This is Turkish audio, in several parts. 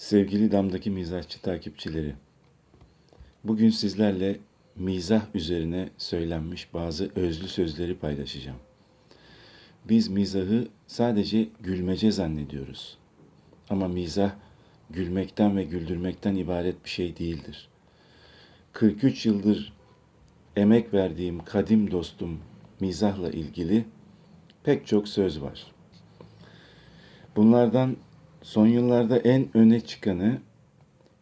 Sevgili Dam'daki mizahçı takipçileri, bugün sizlerle mizah üzerine söylenmiş bazı özlü sözleri paylaşacağım. Biz mizahı sadece gülmece zannediyoruz. Ama mizah gülmekten ve güldürmekten ibaret bir şey değildir. 43 yıldır emek verdiğim kadim dostum mizahla ilgili pek çok söz var. Bunlardan son yıllarda en öne çıkanı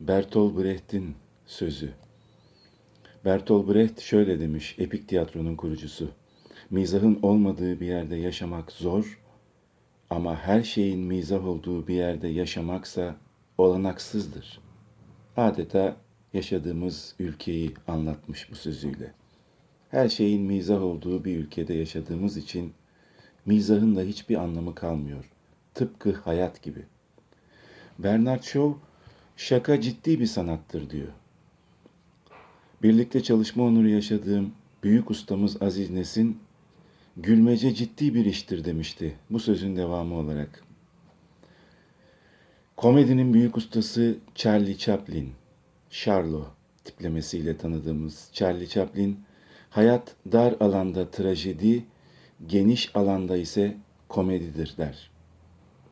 Bertolt Brecht'in sözü. Bertolt Brecht şöyle demiş, epik tiyatronun kurucusu. Mizahın olmadığı bir yerde yaşamak zor ama her şeyin mizah olduğu bir yerde yaşamaksa olanaksızdır. Adeta yaşadığımız ülkeyi anlatmış bu sözüyle. Her şeyin mizah olduğu bir ülkede yaşadığımız için mizahın da hiçbir anlamı kalmıyor. Tıpkı hayat gibi. Bernard Shaw şaka ciddi bir sanattır diyor. Birlikte çalışma onuru yaşadığım büyük ustamız Aziz Nesin gülmece ciddi bir iştir demişti bu sözün devamı olarak. Komedinin büyük ustası Charlie Chaplin, Charlo tiplemesiyle tanıdığımız Charlie Chaplin, hayat dar alanda trajedi, geniş alanda ise komedidir der.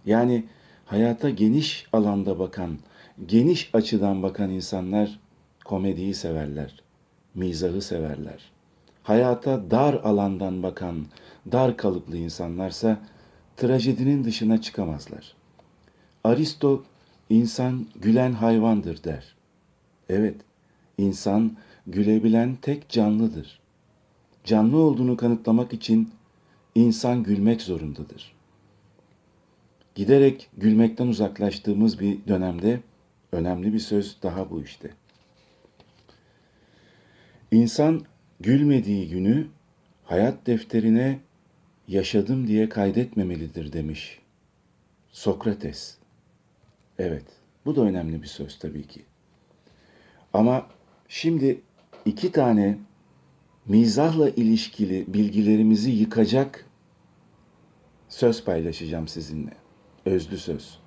Yani hayata geniş alanda bakan, geniş açıdan bakan insanlar komediyi severler, mizahı severler. Hayata dar alandan bakan, dar kalıplı insanlarsa trajedinin dışına çıkamazlar. Aristo insan gülen hayvandır der. Evet, insan gülebilen tek canlıdır. Canlı olduğunu kanıtlamak için insan gülmek zorundadır. Giderek gülmekten uzaklaştığımız bir dönemde önemli bir söz daha bu işte. İnsan gülmediği günü hayat defterine yaşadım diye kaydetmemelidir demiş Sokrates. Evet, bu da önemli bir söz tabii ki. Ama şimdi iki tane mizahla ilişkili bilgilerimizi yıkacak söz paylaşacağım sizinle. Özlü söz.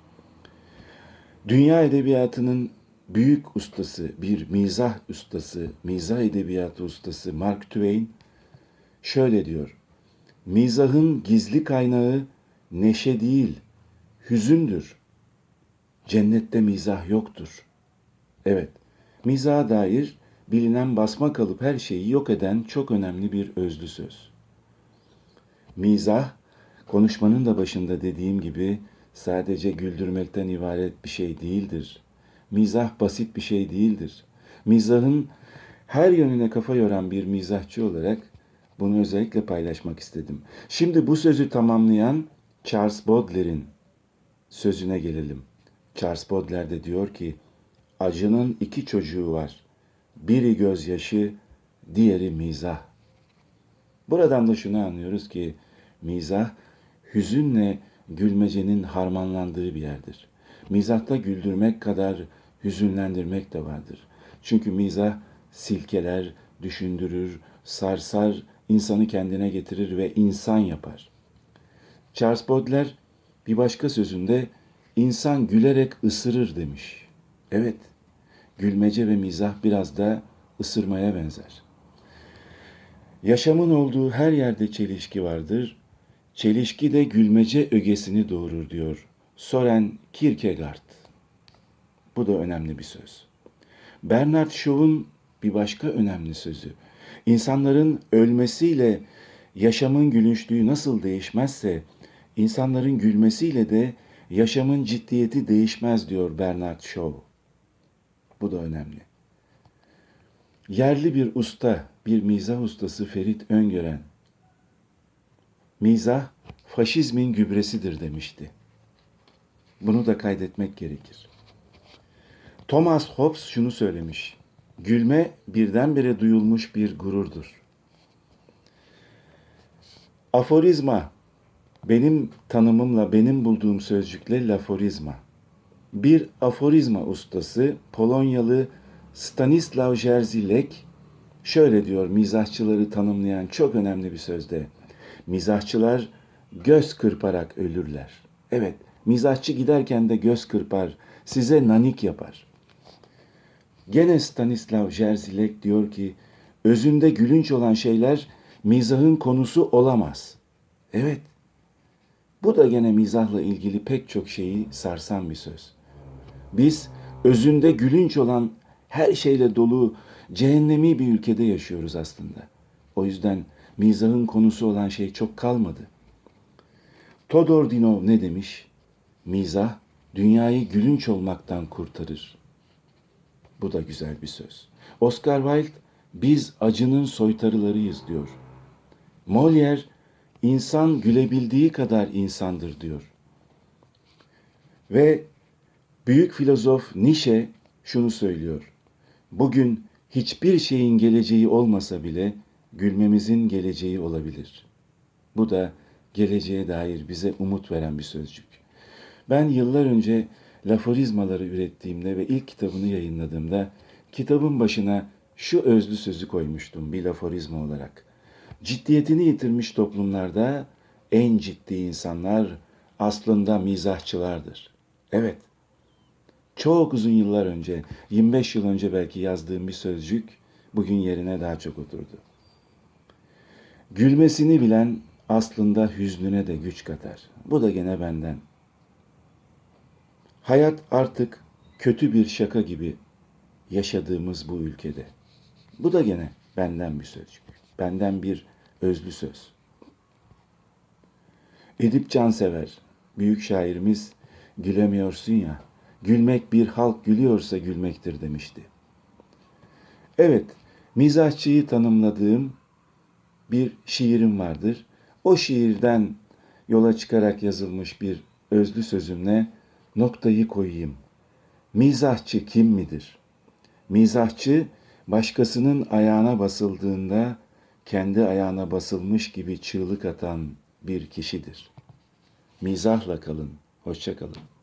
Dünya edebiyatının büyük ustası, bir mizah ustası, mizah edebiyatı ustası Mark Twain şöyle diyor. Mizahın gizli kaynağı neşe değil, hüzündür. Cennette mizah yoktur. Evet, mizaha dair bilinen basma kalıp her şeyi yok eden çok önemli bir özlü söz. Mizah, konuşmanın da başında dediğim gibi sadece güldürmekten ibaret bir şey değildir. Mizah basit bir şey değildir. Mizahın her yönüne kafa yoran bir mizahçı olarak bunu özellikle paylaşmak istedim. Şimdi bu sözü tamamlayan Charles Baudelaire'in sözüne gelelim. Charles Baudelaire de diyor ki, acının iki çocuğu var. Biri gözyaşı, diğeri mizah. Buradan da şunu anlıyoruz ki mizah hüzünle gülmecenin harmanlandığı bir yerdir. Mizahta güldürmek kadar hüzünlendirmek de vardır. Çünkü mizah silkeler, düşündürür, sarsar, insanı kendine getirir ve insan yapar. Charles Baudelaire bir başka sözünde insan gülerek ısırır demiş. Evet, gülmece ve mizah biraz da ısırmaya benzer. Yaşamın olduğu her yerde çelişki vardır. Çelişki de gülmece ögesini doğurur diyor Soren Kierkegaard. Bu da önemli bir söz. Bernard Shaw'un bir başka önemli sözü. İnsanların ölmesiyle yaşamın gülünçlüğü nasıl değişmezse, insanların gülmesiyle de yaşamın ciddiyeti değişmez diyor Bernard Shaw. Bu da önemli. Yerli bir usta, bir mizah ustası Ferit Öngören, mizah faşizmin gübresidir demişti. Bunu da kaydetmek gerekir. Thomas Hobbes şunu söylemiş. Gülme birdenbire duyulmuş bir gururdur. Aforizma benim tanımımla benim bulduğum sözcükle laforizma. Bir aforizma ustası Polonyalı Stanislaw Jerzilek şöyle diyor mizahçıları tanımlayan çok önemli bir sözde. Mizahçılar göz kırparak ölürler. Evet, mizahçı giderken de göz kırpar, size nanik yapar. Gene Stanislav Jerzilek diyor ki, özünde gülünç olan şeyler mizahın konusu olamaz. Evet, bu da gene mizahla ilgili pek çok şeyi sarsan bir söz. Biz özünde gülünç olan her şeyle dolu cehennemi bir ülkede yaşıyoruz aslında. O yüzden mizahın konusu olan şey çok kalmadı. Todor Dinov ne demiş? Mizah dünyayı gülünç olmaktan kurtarır. Bu da güzel bir söz. Oscar Wilde biz acının soytarılarıyız diyor. Molière insan gülebildiği kadar insandır diyor. Ve büyük filozof Nietzsche şunu söylüyor. Bugün hiçbir şeyin geleceği olmasa bile gülmemizin geleceği olabilir. Bu da geleceğe dair bize umut veren bir sözcük. Ben yıllar önce laforizmaları ürettiğimde ve ilk kitabını yayınladığımda kitabın başına şu özlü sözü koymuştum bir laforizma olarak. Ciddiyetini yitirmiş toplumlarda en ciddi insanlar aslında mizahçılardır. Evet, çok uzun yıllar önce, 25 yıl önce belki yazdığım bir sözcük bugün yerine daha çok oturdu. Gülmesini bilen aslında hüznüne de güç katar. Bu da gene benden. Hayat artık kötü bir şaka gibi yaşadığımız bu ülkede. Bu da gene benden bir sözcük. Benden bir özlü söz. Edip Cansever, büyük şairimiz gülemiyorsun ya, gülmek bir halk gülüyorsa gülmektir demişti. Evet, mizahçıyı tanımladığım bir şiirim vardır. O şiirden yola çıkarak yazılmış bir özlü sözümle noktayı koyayım. Mizahçı kim midir? Mizahçı başkasının ayağına basıldığında kendi ayağına basılmış gibi çığlık atan bir kişidir. Mizahla kalın, hoşça kalın.